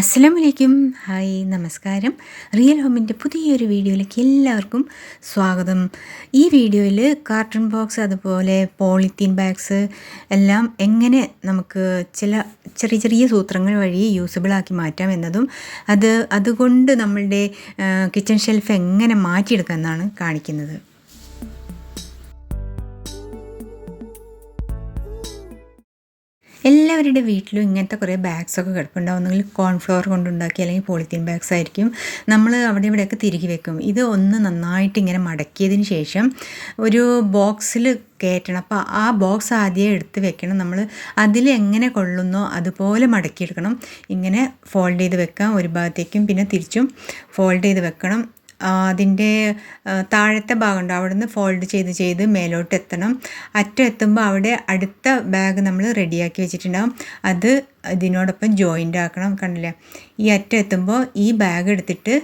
അസ്സലാം വലൈക്കും ഹായ് നമസ്കാരം. റിയൽ ഹോമിന്റെ പുതിയൊരു വീഡിയോയിലേക്ക് എല്ലാവർക്കും സ്വാഗതം. ഈ വീഡിയോയിൽ കാർട്ടൺ ബോക്സ് അതുപോലെ പോളിത്തീൻ ബാഗ്സ് എല്ലാം എങ്ങനെ നമുക്ക് ചില ചെറിയ ചെറിയ സൂത്രങ്ങൾ വഴി യൂസബിളാക്കി മാറ്റാം എന്നതും അത് അതുകൊണ്ട് നമ്മളുടെ കിച്ചൺ ഷെൽഫ് എങ്ങനെ മാറ്റിയെടുക്കാം എന്നാണ് കാണിക്കുന്നത്. എല്ലാവരുടെ വീട്ടിലും ഇങ്ങനത്തെ കുറേ ബാഗ്സൊക്കെ കിടപ്പുണ്ടാവും. ഒന്നുകിൽ കോൺഫ്ലവർ കൊണ്ടുണ്ടാക്കി അല്ലെങ്കിൽ പോളിത്തീൻ ബാഗ്സ് ആയിരിക്കും. നമ്മൾ അവിടെ ഇവിടെയൊക്കെ തിരികെ വെക്കും. ഇത് ഒന്ന് നന്നായിട്ട് ഇങ്ങനെ മടക്കിയതിന് ശേഷം ഒരു ബോക്സിൽ കയറ്റണം. അപ്പോൾ ആ ബോക്സ് ആദ്യം എടുത്ത് വെക്കണം. നമ്മൾ അതിൽ എങ്ങനെ കൊള്ളുന്നോ അതുപോലെ മടക്കിയെടുക്കണം. ഇങ്ങനെ ഫോൾഡ് ചെയ്ത് വെക്കാം. ഒരു ഭാഗത്തേക്കും പിന്നെ തിരിച്ചും ഫോൾഡ് ചെയ്ത് വെക്കണം. അതിന്റെ താഴത്തെ ഭാഗമുണ്ട്. അവിടുന്ന് ഫോൾഡ് ചെയ്ത് ചെയ്ത് മേലോട്ട് എത്തണം അറ്റം എത്തുമ്പോൾ അവിടെ അടുത്ത ബാഗ് നമ്മൾ റെഡിയാക്കി വെച്ചിട്ടുണ്ടാകും അത് ഇതിനോടൊപ്പം ജോയിന്റ് ആക്കണം. കണ്ടില്ലേ? ഈ അറ്റം എത്തുമ്പോൾ ഈ ബാഗ് എടുത്തിട്ട്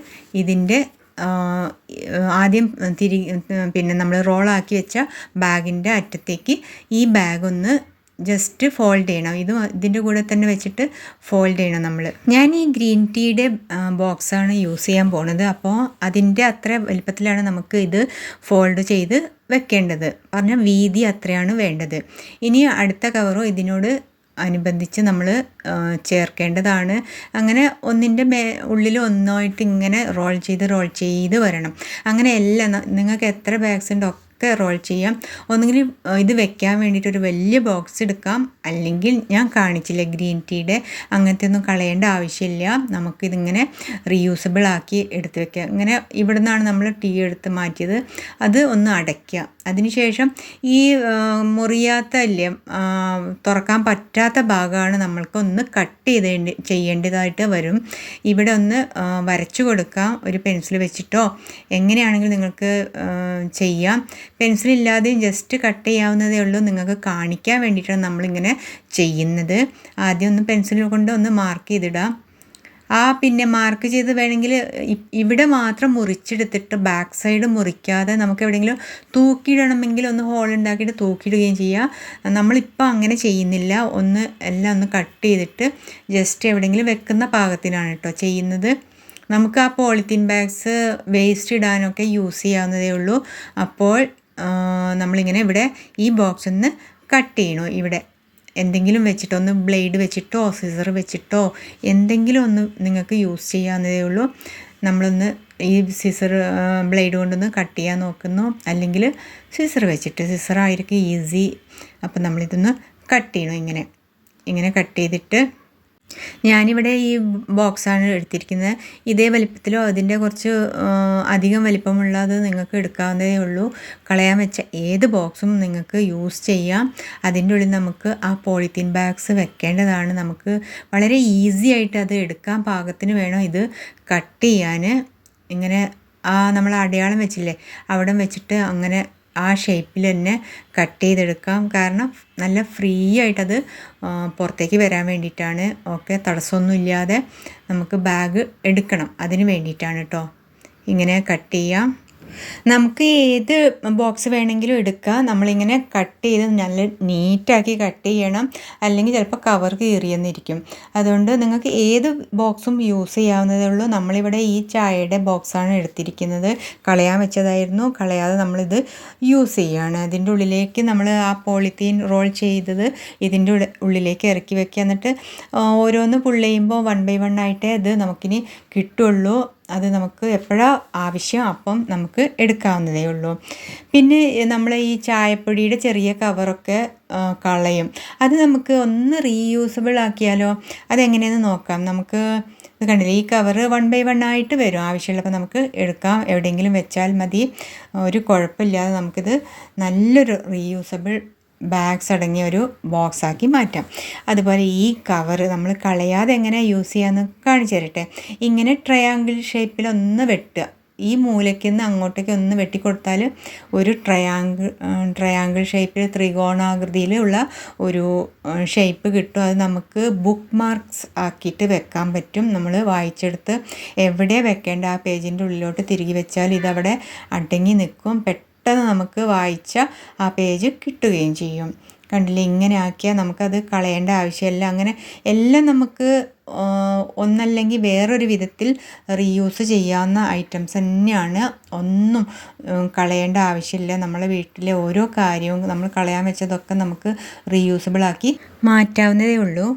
ഇതിന്റെ ആദ്യം തിരി പിന്നെ നമ്മൾ റോളാക്കി വെച്ച ബാഗിന്റെ അറ്റത്തേക്ക് ഈ ബാഗ് ഒന്ന് ജസ്റ്റ് ഫോൾഡ് ചെയ്യണം. ഇത് ഇതിന്റെ കൂടെ തന്നെ വെച്ചിട്ട് ഫോൾഡ് ചെയ്യണം നമ്മൾ ഞാൻ ഈ ഗ്രീൻ ടീയുടെ ബോക്സാണ് യൂസ് ചെയ്യാൻ പോണത്. അപ്പോൾ അതിന്റെ അത്ര വലിപ്പത്തിലാണ് നമുക്ക് ഇത് ഫോൾഡ് ചെയ്ത് വെക്കേണ്ടത്. പറഞ്ഞ വീതി അത്രയാണ് വേണ്ടത്. ഇനി അടുത്ത കവറോ ഇതിനോട് അനുബന്ധിച്ച് നമ്മൾ ചേർക്കേണ്ടതാണ്. അങ്ങനെ ഒന്നിന്റെ മേ ഉള്ളിൽ ഒന്നായിട്ട് ഇങ്ങനെ റോൾ ചെയ്ത് റോൾ ചെയ്ത് വരണം. അങ്ങനെ എല്ലാം നിങ്ങൾക്ക് എത്ര ബാഗ്സ് ഉണ്ടോ ഒക്കെ റോൾ ചെയ്യാം. ഒന്നുകിൽ ഇത് വെക്കാൻ വേണ്ടിയിട്ട് ഒരു വലിയ ബോക്സ് എടുക്കാം. അല്ലെങ്കിൽ ഞാൻ കാണിച്ചില്ല ഗ്രീൻ ടീയുടെ അങ്ങനത്തെ ഒന്നും കളയേണ്ട ആവശ്യമില്ല. നമുക്കിതിങ്ങനെ റീയൂസബിൾ ആക്കി എടുത്ത് വെക്കാം. ഇങ്ങനെ ഇവിടെ നിന്നാണ് നമ്മൾ ടീ എടുത്ത് മാറ്റിയത്. അത് ഒന്ന് അടയ്ക്കുക അതിനുശേഷം ഈ മുറിയാത്ത അല്ലേ തുറക്കാൻ പറ്റാത്ത ഭാഗമാണ് നമ്മൾക്ക് ഒന്ന് കട്ട് ചെയ്ത് ചെയ്യേണ്ടതായിട്ട് വരും. ഇവിടെ ഒന്ന് വരച്ചു കൊടുക്കാം. ഒരു പെൻസിൽ വെച്ചിട്ടോ എങ്ങനെയാണെങ്കിലും നിങ്ങൾക്ക് ചെയ്യാം. പെൻസിലില്ലാതെയും ജസ്റ്റ് കട്ട് ചെയ്യാവുന്നതേ ഉള്ളൂ. നിങ്ങൾക്ക് കാണിക്കാൻ വേണ്ടിയിട്ടാണ് നമ്മളിങ്ങനെ ചെയ്യുന്നത്. ആദ്യം ഒന്ന് പെൻസിൽ കൊണ്ട് ഒന്ന് മാർക്ക് ചെയ്തിടാം ആ പിന്നെ മാർക്ക് ചെയ്ത് വേണമെങ്കിൽ ഇവിടെ മാത്രം മുറിച്ചെടുത്തിട്ട് ബാക്ക് സൈഡ് മുറിക്കാതെ നമുക്ക് എവിടെയെങ്കിലും തൂക്കിയിടണമെങ്കിൽ ഒന്ന് ഹോൾ ഉണ്ടാക്കിയിട്ട് തൂക്കിയിടുകയും ചെയ്യുക നമ്മളിപ്പോൾ അങ്ങനെ ചെയ്യുന്നില്ല. ഒന്ന് എല്ലാം ഒന്ന് കട്ട് ചെയ്തിട്ട് ജസ്റ്റ് എവിടെയെങ്കിലും വെക്കുന്ന പാകത്തിനാണ് കേട്ടോ ചെയ്യുന്നത്. നമുക്ക് ആ പോളിത്തീൻ ബാഗ്സ് വേസ്റ്റ് ഇടാനൊക്കെ യൂസ് ചെയ്യാവുന്നതേ ഉള്ളൂ. അപ്പോൾ നമ്മളിങ്ങനെ ഇവിടെ ഈ ബോക്സ് ഒന്ന് കട്ട് ചെയ്യണോ. ഇവിടെ എന്തെങ്കിലും വെച്ചിട്ടോ ഒന്ന് ബ്ലേഡ് വെച്ചിട്ടോ സിസർ വെച്ചിട്ടോ എന്തെങ്കിലും ഒന്ന് നിങ്ങൾക്ക് യൂസ് ചെയ്യാവുന്നതേ ഉള്ളൂ. നമ്മളൊന്ന് ഈ സിസർ ബ്ലേഡ് കൊണ്ടൊന്ന് കട്ട് ചെയ്യാൻ നോക്കുന്നു. അല്ലെങ്കിൽ സിസർ വെച്ചിട്ട് സിസർ ആയിരിക്കും ഈസി അപ്പം നമ്മളിതൊന്ന് കട്ട് ചെയ്യണം ഇങ്ങനെ. ഇങ്ങനെ കട്ട് ചെയ്തിട്ട് ഞാനിവിടെ ഈ ബോക്സാണ് എടുത്തിരിക്കുന്നത്. ഇതേ വലിപ്പത്തിലോ അതിന്റെ കുറച്ച് അധികം വലിപ്പമുള്ളത് നിങ്ങൾക്ക് എടുക്കാവുന്നതേ ഉള്ളൂ. കളയാൻ വെച്ച ഏത് ബോക്സും നിങ്ങൾക്ക് യൂസ് ചെയ്യാം. അതിന്റെ ഉള്ളിൽ നമുക്ക് ആ പോളിത്തീൻ ബാഗ്സ് വെക്കേണ്ടതാണ്. നമുക്ക് വളരെ ഈസി ആയിട്ട് അത് എടുക്കാൻ പാകത്തിന് വേണം ഇത് കട്ട് ചെയ്യാൻ. ഇങ്ങനെ ആ നമ്മൾ അടയാളം വെച്ചില്ലേ അവിടെ വെച്ചിട്ട് അങ്ങനെ ആ ഷേപ്പിൽ തന്നെ കട്ട് ചെയ്തെടുക്കാം. കാരണം നല്ല ഫ്രീ ആയിട്ടത് പുറത്തേക്ക് വരാൻ വേണ്ടിയിട്ടാണ്. ഓക്കെ തടസ്സമൊന്നുമില്ലാതെ നമുക്ക് ബാഗ് എടുക്കണം. അതിന് വേണ്ടിയിട്ടാണ് കേട്ടോ ഇങ്ങനെ കട്ട് ചെയ്യാം. നമുക്ക് ഏത് ബോക്സ് വേണമെങ്കിലും എടുക്കാം. നമ്മളിങ്ങനെ കട്ട് ചെയ്ത് നല്ല നീറ്റാക്കി കട്ട് ചെയ്യണം. അല്ലെങ്കിൽ ചിലപ്പോൾ കവർ കീറിയെന്നിരിക്കും. അതുകൊണ്ട് നിങ്ങൾക്ക് ഏത് ബോക്സും യൂസ് ചെയ്യാവുന്നതേ ഉള്ളൂ. നമ്മളിവിടെ ഈ ചായയുടെ ബോക്സാണ് എടുത്തിരിക്കുന്നത്. കളയാൻ വെച്ചതായിരുന്നു. കളയാതെ നമ്മളിത് യൂസ് ചെയ്യുകയാണ് അതിന്റെ ഉള്ളിലേക്ക് നമ്മൾ ആ പോളിത്തീൻ റോൾ ചെയ്തത് ഇതിന്റെ ഉള്ളിലേക്ക് ഇറക്കി വെക്കുക. എന്നിട്ട് ഓരോന്ന് പുള്ളിയുമ്പോൾ വൺ ബൈ വൺ ആയിട്ടേ അത് നമുക്കിനി കിട്ടുള്ളൂ. അത് നമുക്ക് എപ്പോഴാ ആവശ്യം അപ്പം നമുക്ക് എടുക്കാവുന്നതേ ഉള്ളൂ. പിന്നെ നമ്മൾ ഈ ചായപ്പൊടിയുടെ ചെറിയ കവറൊക്കെ കളയും. അത് നമുക്ക് ഒന്ന് റീയൂസബിൾ ആക്കിയാലോ? അതെങ്ങനെയെന്ന് നോക്കാം. നമുക്ക് ഇത് കണ്ടില്ലേ ഈ കവർ വൺ ബൈ വൺ ആയിട്ട് വരും. ആവശ്യമുള്ളപ്പോൾ നമുക്ക് എടുക്കാം. എവിടെയെങ്കിലും വെച്ചാൽ മതി. ഒരു കുഴപ്പമില്ലാതെ നമുക്കിത് നല്ലൊരു റീയൂസബിൾ ബാഗ്സ് അടങ്ങിയ ഒരു ബോക്സ് ആക്കി മാറ്റാം. അതുപോലെ ഈ കവർ നമ്മൾ കളയാതെ എങ്ങനെ യൂസ് ചെയ്യാമെന്ന് കാണിച്ചു തരട്ടെ. ഇങ്ങനെ ട്രയാങ്കിൾ ഷേപ്പിൽ ഒന്ന് വെട്ടുക. ഈ മൂലയ്ക്ക് നിന്ന് അങ്ങോട്ടേക്ക് ഒന്ന് വെട്ടിക്കൊടുത്താൽ ഒരു ട്രയാങ്കിൾ ട്രയാങ്കിൾ ഷേപ്പിൽ ത്രികോണാകൃതിയിലുള്ള ഒരു ഷേപ്പ് കിട്ടും. അത് നമുക്ക് ബുക്ക് മാർക്സ് ആക്കിയിട്ട് വെക്കാൻ പറ്റും. നമ്മൾ വായിച്ചെടുത്ത് എവിടെ വെക്കേണ്ട ആ പേജിന്റെ ഉള്ളിലോട്ട് തിരികെ വെച്ചാൽ ഇതവിടെ അടങ്ങി നിൽക്കും. പെട്ടെന്ന് നമുക്ക് വായിച്ച ആ പേജ് കിട്ടുകയും ചെയ്യും. കണ്ടില്ലേ? ഇങ്ങനെ ആക്കിയാൽ നമുക്കത് കളയേണ്ട ആവശ്യമില്ല. അങ്ങനെ എല്ലാം നമുക്ക് ഒന്നല്ലെങ്കിൽ വേറൊരു വിധത്തിൽ റീയൂസ് ചെയ്യാവുന്ന ഐറ്റംസ് തന്നെയാണ്. ഒന്നും കളയേണ്ട ആവശ്യമില്ല. നമ്മളെ വീട്ടിലെ ഓരോ കാര്യവും നമ്മൾ കളയാൻ വെച്ചതൊക്കെ നമുക്ക് റീയൂസബിളാക്കി മാറ്റാവുന്നതേ ഉള്ളൂ.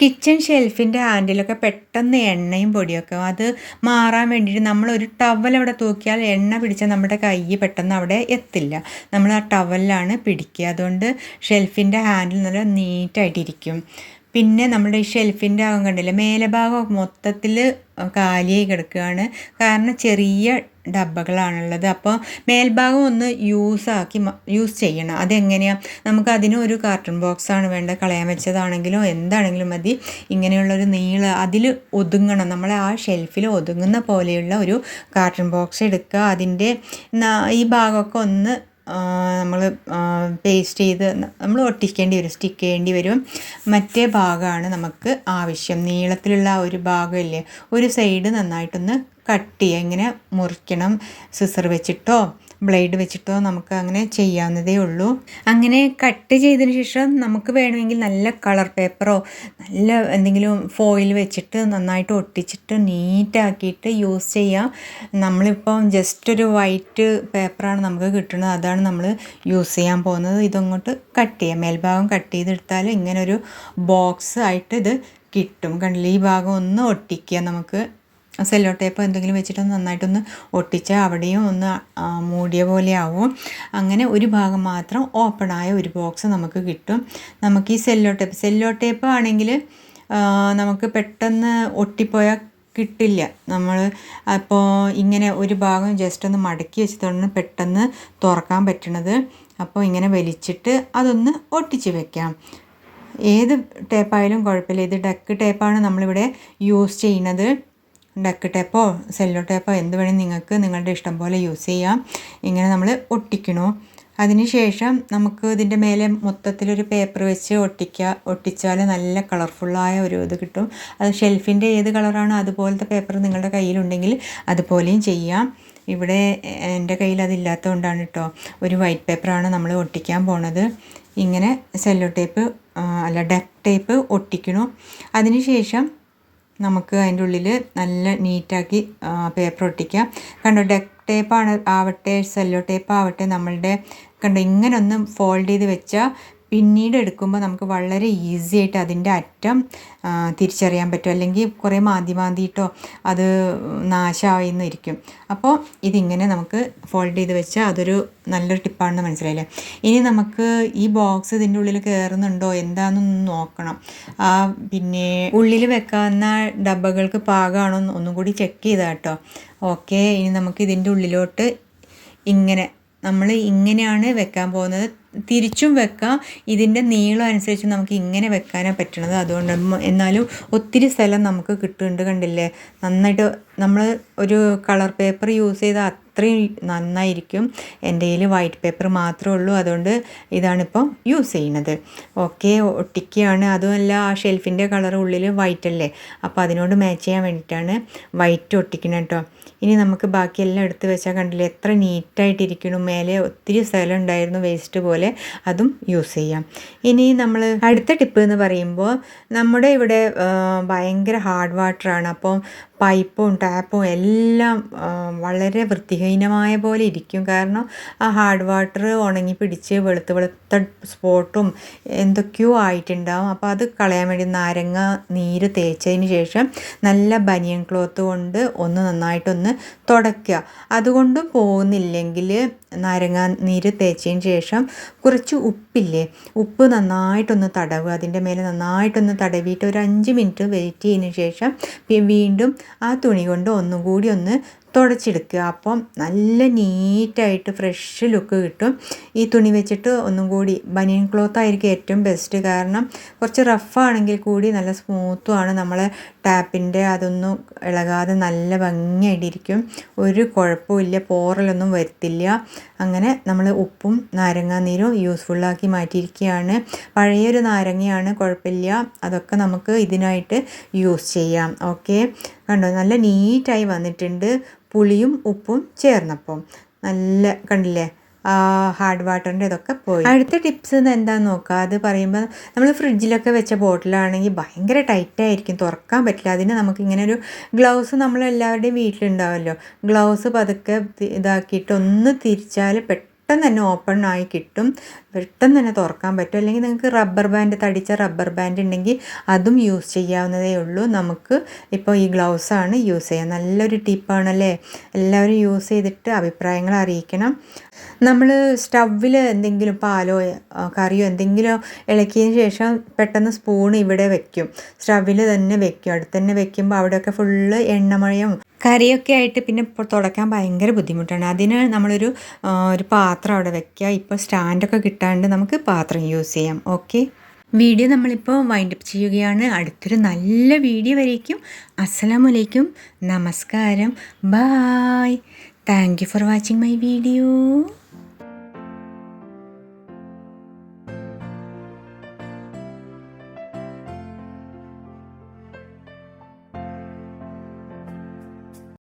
കിച്ചൺ ഷെൽഫിന്റെ ഹാൻഡിലൊക്കെ പെട്ടെന്ന് എണ്ണയും പൊടിയൊക്കെ അത് മാറാൻ വേണ്ടിയിട്ട് നമ്മളൊരു ടവൽ അവിടെ തൂക്കിയാൽ എണ്ണ പിടിച്ചാൽ നമ്മുടെ കൈ പെട്ടെന്ന് അവിടെ എത്തില്ല. നമ്മൾ ആ ടവലിലാണ് പിടിക്കുക. അതുകൊണ്ട് ഷെൽഫിന്റെ ഹാൻഡിൽ നല്ല നീറ്റായിട്ടിരിക്കും പിന്നെ നമ്മുടെ ഈ ഷെൽഫിന്റെ ഭാഗം കണ്ടില്ലേ? മേലെ ഭാഗം മൊത്തത്തിൽ കാലിയായി കിടക്കുകയാണ്. കാരണം ചെറിയ ഡബ്ബകളാണുള്ളത്. അപ്പോൾ മേൽഭാഗം ഒന്ന് യൂസാക്കി യൂസ് ചെയ്യണം. അതെങ്ങനെയാണ് നമുക്ക് അതിന് ഒരു കാർട്ടൺ ബോക്സാണ് വേണ്ടത്. കളയാൻ വെച്ചതാണെങ്കിലോ എന്താണെങ്കിലും മതി. ഇങ്ങനെയുള്ളൊരു നീള അതിൽ ഒതുങ്ങണം. നമ്മൾ ആ ഷെൽഫിൽ ഒതുങ്ങുന്ന പോലെയുള്ള ഒരു കാർട്ടൺ ബോക്സ് എടുക്കുക. അതിന്റെ ഈ ഭാഗമൊക്കെ ഒന്ന് നമ്മൾ പേസ്റ്റ് ചെയ്ത് നമ്മൾ ഒട്ടിക്കേണ്ടി വരും സ്റ്റിക്ക് ചെയ്യേണ്ടി വരും. മറ്റേ ഭാഗമാണ് നമുക്ക് ആവശ്യം. നീളത്തിലുള്ള ഒരു ഭാഗമില്ലേ ഒരു സൈഡ് നന്നായിട്ടൊന്ന് കട്ട് ചെയ്യുക. ഇങ്ങനെ മുറിക്കണം. സിസർ വെച്ചിട്ടോ ബ്ലേഡ് വെച്ചിട്ടോ നമുക്ക് അങ്ങനെ ചെയ്യാവുന്നതേ ഉള്ളൂ. അങ്ങനെ കട്ട് ചെയ്തതിന് ശേഷം നമുക്ക് വേണമെങ്കിൽ നല്ല കളർ പേപ്പറോ നല്ല എന്തെങ്കിലും ഫോയിൽ വെച്ചിട്ട് നന്നായിട്ട് ഒട്ടിച്ചിട്ട് നീറ്റാക്കിയിട്ട് യൂസ് ചെയ്യാം. നമ്മളിപ്പം ജസ്റ്റ് ഒരു വൈറ്റ് പേപ്പറാണ് നമുക്ക് കിട്ടുന്നത്. അതാണ് നമ്മൾ യൂസ് ചെയ്യാൻ പോകുന്നത്. ഇതങ്ങോട്ട് കട്ട് ചെയ്യാം. മേൽഭാഗം കട്ട് ചെയ്തെടുത്താൽ ഇങ്ങനെ ഒരു ബോക്സ് ആയിട്ട് ഇത് കിട്ടും. കണ്ടില്ല? ഈ ഭാഗം ഒന്ന് ഒട്ടിക്കുക നമുക്ക്. സെല്ലോ ടേപ്പ് എന്തെങ്കിലും വെച്ചിട്ട് നന്നായിട്ടൊന്ന് ഒട്ടിച്ച് അവിടെയും ഒന്ന് മൂടിയ പോലെ ആവും. അങ്ങനെ ഒരു ഭാഗം മാത്രം ഓപ്പൺ ആയ ഒരു ബോക്സ് നമുക്ക് കിട്ടും. നമുക്ക് ഈ സെല്ലോ ടേപ്പ് സെല്ലോ ടേപ്പ് ആണെങ്കിൽ നമുക്ക് പെട്ടെന്ന് ഒട്ടിപ്പോയാൽ കിട്ടില്ല. നമ്മൾ അപ്പോൾ ഇങ്ങനെ ഒരു ഭാഗം ജസ്റ്റ് ഒന്ന് മടക്കി വെച്ചിട്ടാണ് പെട്ടെന്ന് തുറക്കാൻ പറ്റണത്. അപ്പോൾ ഇങ്ങനെ വലിച്ചിട്ട് അതൊന്ന് ഒട്ടിച്ച് വെക്കാം. ഏത് ടേപ്പായാലും കുഴപ്പമില്ല. ഇത് ഡക്ക് ടേപ്പാണ് നമ്മളിവിടെ യൂസ് ചെയ്യുന്നത്. ഡക്ക് ടേപ്പോ സെല്ലോ ടേപ്പോ എന്ത് വേണമെങ്കിൽ നിങ്ങൾക്ക് നിങ്ങളുടെ ഇഷ്ടം പോലെ യൂസ് ചെയ്യാം. ഇങ്ങനെ നമ്മൾ ഒട്ടിക്കണു. അതിനുശേഷം നമുക്ക് ഇതിന്റെ മേലെ മൊത്തത്തിലൊരു പേപ്പർ വെച്ച് ഒട്ടിക്കുക ഒട്ടിച്ചാൽ നല്ല കളർഫുള്ളായ ഒരു ഇത് കിട്ടും. അത് ഷെൽഫിന്റെ ഏത് കളറാണോ അതുപോലത്തെ പേപ്പർ നിങ്ങളുടെ കയ്യിലുണ്ടെങ്കിൽ അതുപോലെയും ചെയ്യാം. ഇവിടെ എന്റെ കയ്യിൽ അതില്ലാത്തതുകൊണ്ടാണ് കേട്ടോ ഒരു വൈറ്റ് പേപ്പറാണ് നമ്മൾ ഒട്ടിക്കാൻ പോണത്. ഇങ്ങനെ സെല്ലോ ടേപ്പ് അല്ല ഡക്ക് ടേപ്പ് ഒട്ടിക്കണു. അതിനുശേഷം നമുക്ക് അതിന്റെ ഉള്ളിൽ നല്ല നീറ്റാക്കി പേപ്പർ ഒട്ടിക്കാം. കണ്ടോ ഡെക്ക് ടേപ്പാണ് ആവട്ടെ സെല്ലോ ടേപ്പ് ആവട്ടെ നമ്മളുടെ കണ്ടോ ഇങ്ങനെ ഒന്ന് ഫോൾഡ് ചെയ്ത് വെച്ചാൽ പിന്നീട് എടുക്കുമ്പോൾ നമുക്ക് വളരെ ഈസി ആയിട്ട് അതിന്റെ അറ്റം തിരിച്ചറിയാൻ പറ്റും. അല്ലെങ്കിൽ കുറേ മാന്തി മാന്തിയിട്ടോ അത് നാശമായിരിക്കും അപ്പോൾ ഇതിങ്ങനെ നമുക്ക് ഫോൾഡ് ചെയ്ത് വെച്ചാൽ അതൊരു നല്ലൊരു ടിപ്പാണെന്ന് മനസ്സിലായില്ലേ? ഇനി നമുക്ക് ഈ ബോക്സ് ഇതിന്റെ ഉള്ളിൽ കയറുന്നുണ്ടോ എന്താണെന്നൊന്ന് നോക്കണം. പിന്നെ ഉള്ളിൽ വെക്കാവുന്ന ഡബ്ബകൾക്ക് പാകമാണോ ഒന്നും കൂടി ചെക്ക് ചെയ്താൽ കേട്ടോ. ഓക്കെ ഇനി നമുക്ക് ഇതിന്റെ ഉള്ളിലോട്ട് ഇങ്ങനെ നമ്മൾ ഇങ്ങനെയാണ് വെക്കാൻ പോകുന്നത്. തിരിച്ചും വെക്കാം. ഇതിന്റെ നീളം അനുസരിച്ച് നമുക്ക് ഇങ്ങനെ വെക്കാനാണ് പറ്റണത്. അതുകൊണ്ട് എന്നാലും ഒത്തിരി സ്ഥലം നമുക്ക് കിട്ടുന്നുണ്ട് കണ്ടില്ലേ? നന്നായിട്ട് നമ്മൾ ഒരു കളർ പേപ്പർ യൂസ് ചെയ്താൽ അത്രയും നന്നായിരിക്കും. എന്റെ കയ്യിൽ വൈറ്റ് പേപ്പർ മാത്രമേ ഉള്ളൂ. അതുകൊണ്ട് ഇതാണിപ്പം യൂസ് ചെയ്യുന്നത് ഓക്കെ ഒട്ടിക്കുകയാണ് അതുമല്ല ആ ഷെൽഫിന്റെ കളർ ഉള്ളിൽ വൈറ്റ് അല്ലേ? അപ്പോൾ അതിനോട് മാച്ച് ചെയ്യാൻ വേണ്ടിയിട്ടാണ് വൈറ്റ് ഒട്ടിക്കണം കേട്ടോ ഇനി നമുക്ക് ബാക്കിയെല്ലാം എടുത്ത് വെച്ചാൽ കണ്ടില്ലേ എത്ര നീറ്റായിട്ടിരിക്കണം മേലെ ഒത്തിരി സ്ഥലം ഉണ്ടായിരുന്നു വേസ്റ്റ് പോലെ അതും യൂസ് ചെയ്യാം. ഇനി നമ്മൾ അടുത്ത ടിപ്പ് എന്ന് പറയുമ്പോൾ നമ്മുടെ ഇവിടെ ഭയങ്കര ഹാർഡ് വാട്ടറാണ് അപ്പോൾ പൈപ്പും ടാപ്പും എല്ലാം വളരെ വൃത്തിഹീനമായ പോലെ ഇരിക്കും. കാരണം ആ ഹാർഡ് വാട്ടർ ഉണങ്ങി പിടിച്ച് വെളുത്ത് വെളുത്ത സ്പോട്ടും എന്തൊക്കെയോ ആയിട്ടുണ്ടാവും. അപ്പോൾ അത് കളയാൻ വേണ്ടി നാരങ്ങ നീര് തേച്ചതിന് ശേഷം നല്ല ബനിയൻ ക്ലോത്ത് കൊണ്ട് ഒന്ന് നന്നായിട്ടൊന്ന് തുടയ്ക്കുക. അതുകൊണ്ട് പോകുന്നില്ലെങ്കിൽ നാരങ്ങ നീര് തേച്ചതിന് ശേഷം കുറച്ച് ഉപ്പില്ലേ ഉപ്പ് നന്നായിട്ടൊന്ന് തടവുക. അതിന്റെ മേലെ നന്നായിട്ടൊന്ന് തടവിയിട്ട് ഒരു അഞ്ച് മിനിറ്റ് വെയിറ്റ് ചെയ്തതിന് ശേഷം വീണ്ടും ആ തുണി കൊണ്ട് ഒന്നും കൂടി ഒന്ന് തുടച്ചെടുക്കുക. അപ്പം നല്ല നീറ്റായിട്ട് ഫ്രഷ് ലുക്ക് കിട്ടും. ഈ തുണി വെച്ചിട്ട് ഒന്നും കൂടി ബനിയൻ ക്ലോത്ത് ആയിരിക്കും ഏറ്റവും ബെസ്റ്റ്. കാരണം കുറച്ച് റഫാണെങ്കിൽ കൂടി നല്ല സ്മൂത്തുമാണ് നമ്മളെ ടാപ്പിന്റെ അതൊന്നും ഇളകാതെ നല്ല ഭംഗിയായിട്ടിരിക്കും. ഒരു കുഴപ്പമില്ല പോറലൊന്നും വരുത്തില്ല. അങ്ങനെ നമ്മൾ ഉപ്പും നാരങ്ങാനീരും യൂസ്ഫുള്ളാക്കി മാറ്റിയിരിക്കുകയാണ്. പഴയൊരു നാരങ്ങയാണ് കുഴപ്പമില്ല. അതൊക്കെ നമുക്ക് ഇതിനായിട്ട് യൂസ് ചെയ്യാം. ഓക്കെ കണ്ടോ? നല്ല നീറ്റായി വന്നിട്ടുണ്ട്. പുളിയും ഉപ്പും ചേർന്നപ്പം. നല്ല കണ്ടില്ലേ? ഹാർഡ് വാട്ടറിന്റെ ഇതൊക്കെ പോയി. അടുത്ത ടിപ്സ് എന്താണെന്ന് നോക്കുക അത് പറയുമ്പോൾ നമ്മൾ ഫ്രിഡ്ജിലൊക്കെ വെച്ച ബോട്ടിലാണെങ്കിൽ ഭയങ്കര ടൈറ്റായിരിക്കും തുറക്കാൻ പറ്റില്ല. അതിന് നമുക്ക് ഇങ്ങനെ ഒരു ഗ്ലൗസ് നമ്മളെല്ലാവരുടെയും വീട്ടിലുണ്ടാവുമല്ലോ ഗ്ലൗസ് പതുക്കെ ഇതാക്കിയിട്ട് ഒന്ന് തിരിച്ചാൽ പെട്ടെന്ന് തന്നെ ഓപ്പൺ ആയി കിട്ടും. പെട്ടെന്ന് തന്നെ തുറക്കാൻ പറ്റും. അല്ലെങ്കിൽ നിങ്ങൾക്ക് റബ്ബർ ബാൻഡ് തടിച്ച റബ്ബർ ബാൻഡ് ഉണ്ടെങ്കിൽ അതും യൂസ് ചെയ്യാവുന്നതേ ഉള്ളൂ. നമുക്ക് ഇപ്പോൾ ഈ ഗ്ലൗസാണ് യൂസ് ചെയ്യുക നല്ലൊരു ടിപ്പാണല്ലേ എല്ലാവരും യൂസ് ചെയ്തിട്ട് അഭിപ്രായങ്ങൾ അറിയിക്കണം. നമ്മൾ സ്റ്റൗവിൽ എന്തെങ്കിലും പാലോ കറിയോ എന്തെങ്കിലും ഇളക്കിയതിന് ശേഷം പെട്ടെന്ന് സ്പൂൺ ഇവിടെ വെക്കും. സ്റ്റൗവിൽ തന്നെ വെക്കും. അടുത്ത് തന്നെ വെക്കുമ്പോൾ അവിടെയൊക്കെ ഫുള്ള് എണ്ണമഴയും കറിയൊക്കെ ആയിട്ട് പിന്നെ തുടക്കാൻ ഭയങ്കര ബുദ്ധിമുട്ടാണ്. അതിന് നമ്മളൊരു ഒരു പാത്രം അവിടെ വെക്കുക. ഇപ്പോൾ സ്റ്റാൻഡൊക്കെ കിട്ടാണ്ട് നമുക്ക് പാത്രം യൂസ് ചെയ്യാം. ഓക്കെ? വീഡിയോ നമ്മളിപ്പോൾ വൈൻഡപ്പ് ചെയ്യുകയാണ്. അടുത്തൊരു നല്ല വീഡിയോ വരേക്കും. അസ്സലാമലൈക്കും നമസ്കാരം. Bye. Thank you for watching my video